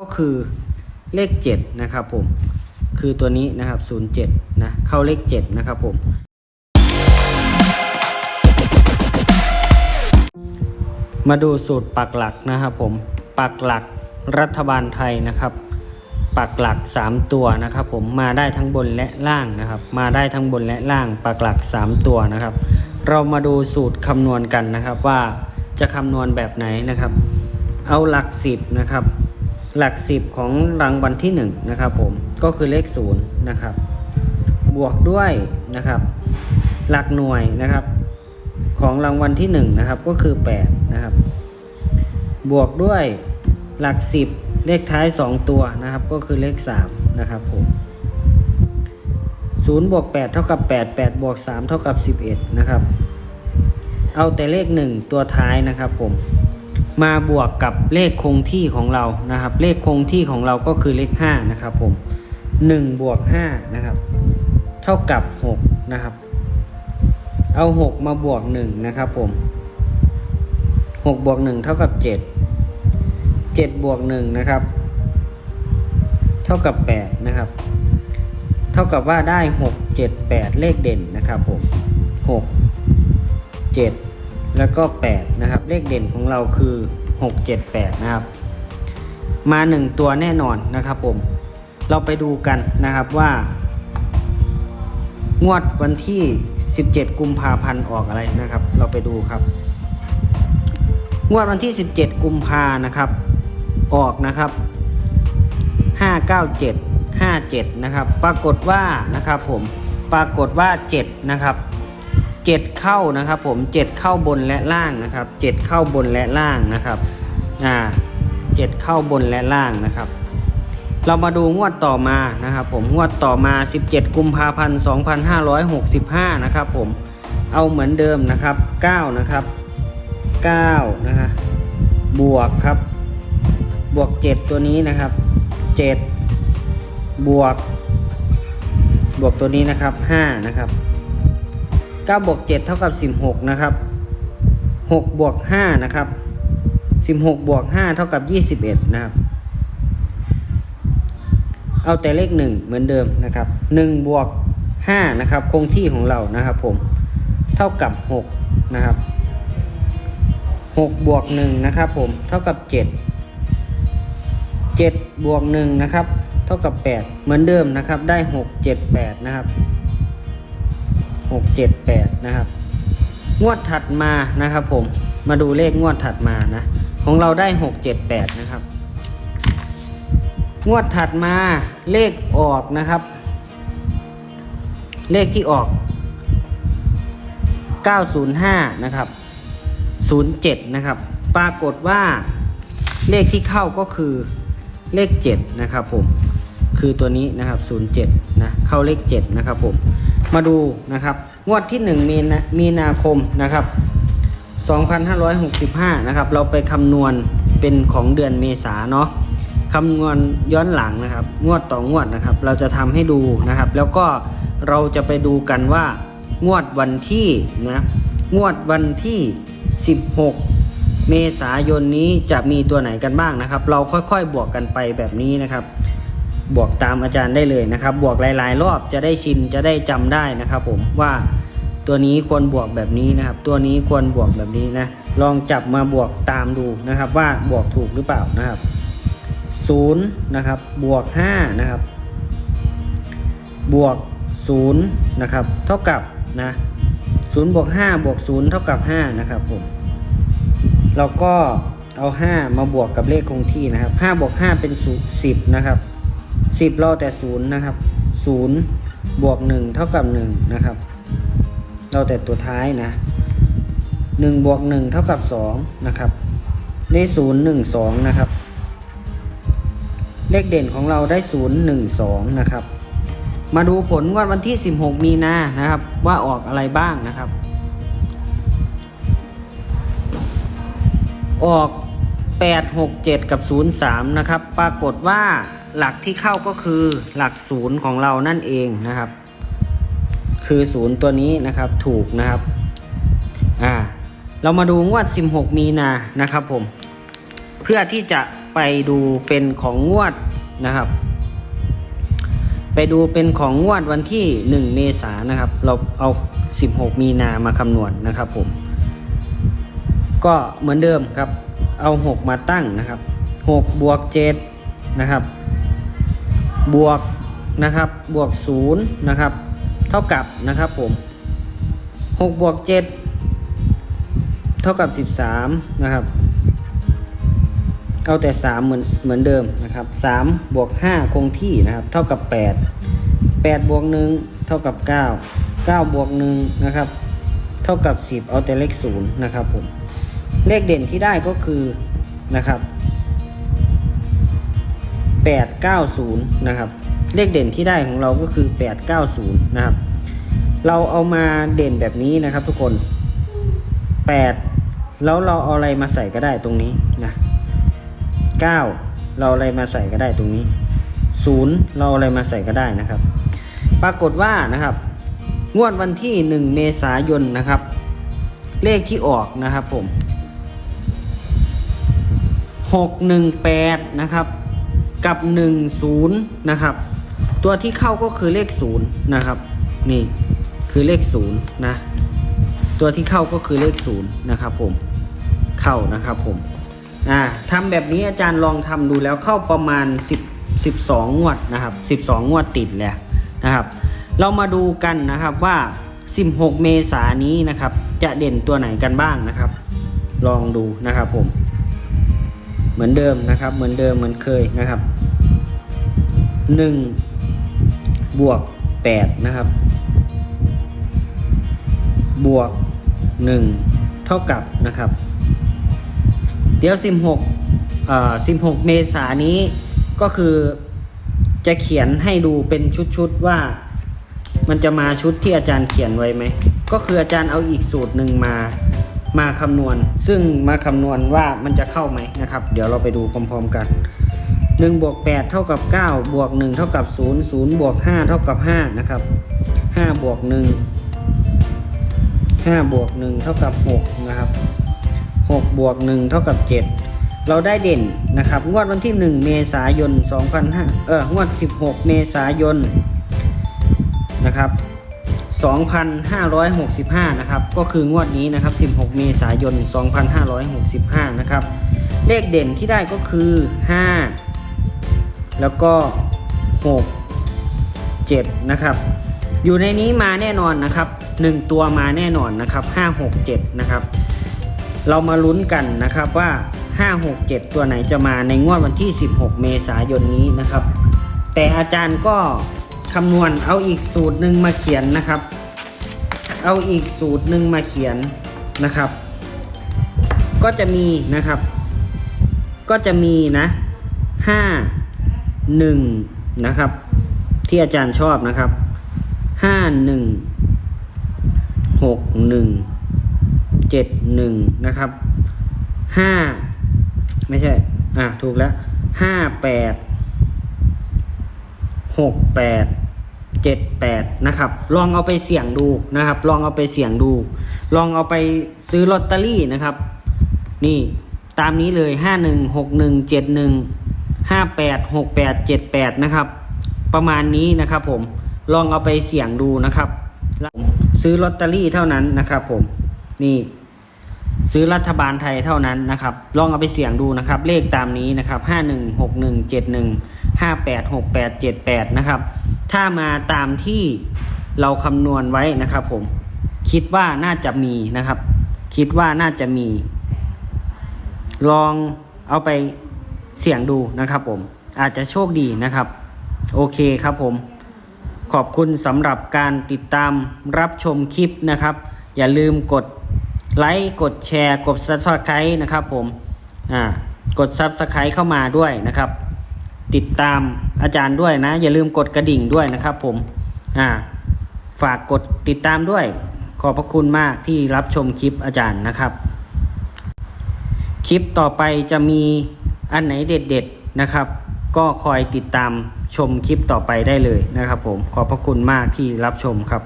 ก็คือเลขเจ็ดนะครับผม คือตัวนี้นะครับศูนย์เจ็ดนะ เข้าเลขเจ็ดนะครับผม มาดูสูตรปักหลักนะครับผม ปักหลักรัฐบาลไทยนะครับ ปักหลัก 3 ตัวนะครับผม มาได้ทั้งบนและล่างนะครับ มาได้ทั้งบนและล่าง ปักหลัก 3 ตัวนะครับ เรามาดูสูตรคำนวณกันนะครับว่าจะคำนวณแบบไหนนะครับ เอาหลัก 10 นะครับ หลัก 10 ของรางวัลที่1นะครับผมก็คือเลข0นะครับบวกด้วยนะครับ หลักหน่วยนะครับของรางวัลที่1นะครับก็คือ8นะครับบวกด้วยหลัก 10 เลขท้าย 2 ตัวนะครับก็คือเลข3นะครับผม0บวก8เท่ากับ 8 8บวก3เท่ากับ 11นะครับเอาแต่เลข 1 ตัวท้ายนะครับผม มาบวกกับเลขคงที่ของเรานะครับ เลขคงที่ของเราก็คือเลข5นะครับผม1บวก5นะครับ เท่ากับ6นะครับ เอา 6 มาบวก1นะครับผม6บวก1เท่ากับ 7 7บวก1นะครับ เท่ากับ8นะครับ เท่ากับว่าได้ 6 7 8 เลขเด่นนะครับผม 6 7 แล้วก็ 8 นะครับ เลขเด่นของเราคือ 6 7 8 นะครับ มา 1 ตัวแน่นอนนะครับผม เราไปดูกันนะครับว่า งวดวันที่ 17 กุมภาพันธ์ออกอะไรนะครับ เราไปดูครับ งวดวันที่ 17 กุมภานะครับ ออกนะครับ 597 57 นะครับ ปรากฏว่านะครับผม ปรากฏว่า 7 นะครับ 7 เข้านะครับผม 7 เข้าบนและล่างนะครับ 7 เข้าบนและล่างนะครับอ่า7เข้าบนและล่างนะครับ เรามาดูงวดต่อมานะครับผมงวดต่อมา 17 กุมภาพันธ์ 2565 นะครับผมเอาเหมือนเดิมนะครับ 9 นะครับ9นะฮะบวกครับ บวก 7 ตัวนี้นะครับ 7 บวก บวกตัวนี้นะครับ 5 นะครับ 9บวก7เท่ากับ 16 นะครับ6บวก5นะครับ 16 บวก 5 เท่ากับ 21 นะครับ เอาแต่เลข 1 เหมือนเดิมนะครับ1บวก5นะครับ คงที่ของเรานะครับผม เท่ากับ 6 นะครับ6บวก1นะครับผม เท่ากับ 7 7บวก1นะครับ เท่ากับ 8 เหมือนเดิมนะครับ ได้ 6 7 8 นะครับ 6 7 8 นะครับ งวดถัดมานะครับผมมาดูเลขงวดถัดมานะ ของเราได้ 6 7 8 นะครับ งวดถัดมาเลขออกนะครับ เลขที่ออก 905 นะครับ 07 นะครับ ปรากฏว่าเลขที่เข้าก็คือเลข 7 นะครับผมคือตัวนี้นะครับ 07 นะ เข้าเลข 7 นะครับผม มาดูนะครับ งวดที่1มีนามีนาคมนะครับ 2565 นะครับ เราไปคำนวณเป็นของเดือนเมษาเนาะคำนวณย้อนหลังนะครับ งวดต่องวดนะครับ เราจะทำให้ดูนะครับ แล้วก็เราจะไปดูกันว่างวดวันที่นะงวดวันที่ 16 เมษายนนี้จะมีตัวไหนกันบ้างนะครับ เราค่อยๆบวกกันไปแบบนี้นะครับ บวกตามอาจารย์ได้เลยนะครับ บวกหลาย ๆ รอบจะได้ชินจะได้จำได้นะครับ ผมว่าตัวนี้ควรบวกแบบนี้นะครับ ตัวนี้ควรบวกแบบนี้นะลองจับมาบวกตามดูนะครับ ว่าบวกถูกหรือเปล่านะครับศูนย์นะครับบวกห้านะครับบวกศูนย์นะครับเท่ากับนะศูนย์บวกห้าบวกศูนย์เท่ากับห้านะครับผมเราก็เอาห้ามาบวกกับเลขคงที่นะครับห้าบวกห้าเป็นสิบนะครับ สิบเราแต่ศูนย์นะครับศูนย์บวกหนึ่งเท่ากับหนึ่งนะครับ เราแต่ตัวท้ายนะหนึ่งบวกหนึ่งเท่ากับสองนะครับในศูนย์หนึ่งสองนะครับ เลขเด่นของเราได้012นะครับ มาดูผลงวดวันที่16มีนานะครับ ว่าออกอะไรบ้างนะครับ ออก867กับ03นะครับ ปรากฏว่า หลักที่เข้าก็คือหลักศูนย์ของเรานั่นเองนะครับ คือศูนย์ตัวนี้นะครับถูกนะครับอ่าเรามาดูงวด 16 มีนานะครับผม เพื่อที่จะไปดูเป็นของงวดนะครับ ไปดูเป็นของงวดวันที่ 1 เมษายนนะครับ เราเอา 16 มีนามาคำนวณนะครับผม ก็เหมือนเดิมครับ เอา 6 มาตั้งนะครับ 6 บวก 7 นะครับ บวกนะครับบวก0นะครับเท่ากับนะครับผม6บวก7เท่ากับ 13นะครับเอาแต่ 3 เหมือนเหมือนเดิมนะครับ3บวก5คงที่นะครับเท่ากับ 8 8บวก1เท่ากับ 9 9บวก1นะครับเท่ากับ 10 เอาแต่เลข0นะครับผมเลขเด่นที่ได้ก็คือนะครับ 890 นะครับ เลขเด่นที่ได้ของเราก็คือ 890 นะครับ เราเอามาเด่นแบบนี้นะครับทุกคน 8 แล้วเราเอาอะไรมาใส่ก็ได้ตรงนี้นะ9 เราเอาอะไรมาใส่ก็ได้ตรงนี้ 0 เราเอาอะไรมาใส่ก็ได้นะครับ ปรากฏว่านะครับ งวดวันที่ 1 เมษายนนะครับ เลขที่ออกนะครับผม 618 นะครับ กับ 10 นะครับ ตัวที่เข้าก็คือเลข 0 นะครับ นี่คือเลข 0 นะ ตัวที่เข้าก็คือเลข 0 นะครับผม เข้านะครับผม อ่าทำแบบนี้อาจารย์ลองทำดูแล้วเข้าประมาณ 10 12 งวดนะครับ 12 งวดติดแล้วนะครับ เรามาดูกันนะครับว่า 16 เมษายนนี้นะครับ จะเด่นตัวไหนกันบ้างนะครับ ลองดูนะครับผม เหมือนเดิมนะครับ เหมือนเดิมเหมือนเคยนะครับ 1 บวก 8 นะครับ บวก 1 เท่ากับนะครับ เดี๋ยว 16อ่อ16 เมษายนนี้ก็คือจะเขียนให้ดูเป็นชุดๆว่ามันจะมาชุดที่อาจารย์เขียนไว้ไหม ก็คืออาจารย์เอาอีกสูตรหนึ่งมามาคำนวณ ซึ่งมาคำนวณว่ามันจะเข้าไหมนะครับ เดี๋ยวเราไปดูพร้อมๆกัน 1บวก8เท่ากับ 9 บวก 1 เท่ากับ 0 0 บวก 5 เท่ากับ 5 นะครับ 5 บวก 1 5 บวก 1 เท่ากับ 6 นะครับ 6 บวก 1 เท่ากับ 7 เราได้เด่นนะครับ งวดวันที่ 1 เมษายน2005เอองวด 16 เมษายนนะครับ2,565 นะครับ ก็คืองวดนี้นะครับ 16 เมษายน 2,565 นะครับ เลขเด่นที่ได้ก็คือ 5 แล้วก็ 6 7 นะครับ อยู่ในนี้มาแน่นอนนะครับ 1 ตัวมาแน่นอนนะครับ 5 6 7 นะครับ เรามาลุ้นกันนะครับว่า 5 6 7 ตัวไหนจะมาในงวดวันที่ 16 เมษายนนี้นะครับ แต่อาจารย์ก็คำนวณเอาอีกสูตรหนึ่งมาเขียนนะครับ เอาอีกสูตรหนึ่งมาเขียนนะครับ ก็จะมีนะครับ ก็จะมีนะห้า หนึ่งนะครับ ที่อาจารย์ชอบนะครับห้าหนึ่งหกหนึ่งเจ็ดหนึ่งนะครับห้าไม่ใช่ อะถูกแล้วห้าแปดหกแปดเจ็ดแปดนะครับ ลองเอาไปเสี่ยงดูนะครับ ลองเอาไปเสี่ยงดู ลองเอาไปซื้อลอตเตอรี่นะครับ นี่ตามนี้เลยห้าหนึ่งหกหนึ่งเจ็ดหนึ่ง ห้าแปดหกแปดเจ็ดแปดนะครับ ประมาณนี้นะครับผมลองเอาไปเสี่ยงดูนะครับ ซื้อลอตเตอรี่เท่านั้นนะครับผมนี่ซื้อรัฐบาลไทยเท่านั้นนะครับ ลองเอาไปเสี่ยงดูนะครับ เลขตามนี้นะครับห้าหนึ่งหกหนึ่งเจ็ดหนึ่งห้าแปดหกแปดเจ็ดแปดนะครับ ถ้ามาตามที่เราคำนวณไว้นะครับผม คิดว่าน่าจะมีนะครับ คิดว่าน่าจะมี ลองเอาไป เสี่ยงดูนะครับผมอาจจะโชคดีนะครับ โอเคครับผม ขอบคุณสำหรับการติดตามรับชมคลิปนะครับ อย่าลืมกดไลค์กดแชร์ กด subscribe นะครับผมอ่ากด subscribe เข้ามาด้วยนะครับ ติดตามอาจารย์ด้วยนะ อย่าลืมกดกระดิ่งด้วยนะครับผมอ่าฝากกดติดตามด้วย ขอบพระคุณมากที่รับชมคลิปอาจารย์นะครับ คลิปต่อไปจะมี อันไหนเด็ดๆนะครับ ก็คอยติดตามชมคลิปต่อไปได้เลยนะครับผมขอบพระคุณมากที่รับชมครับ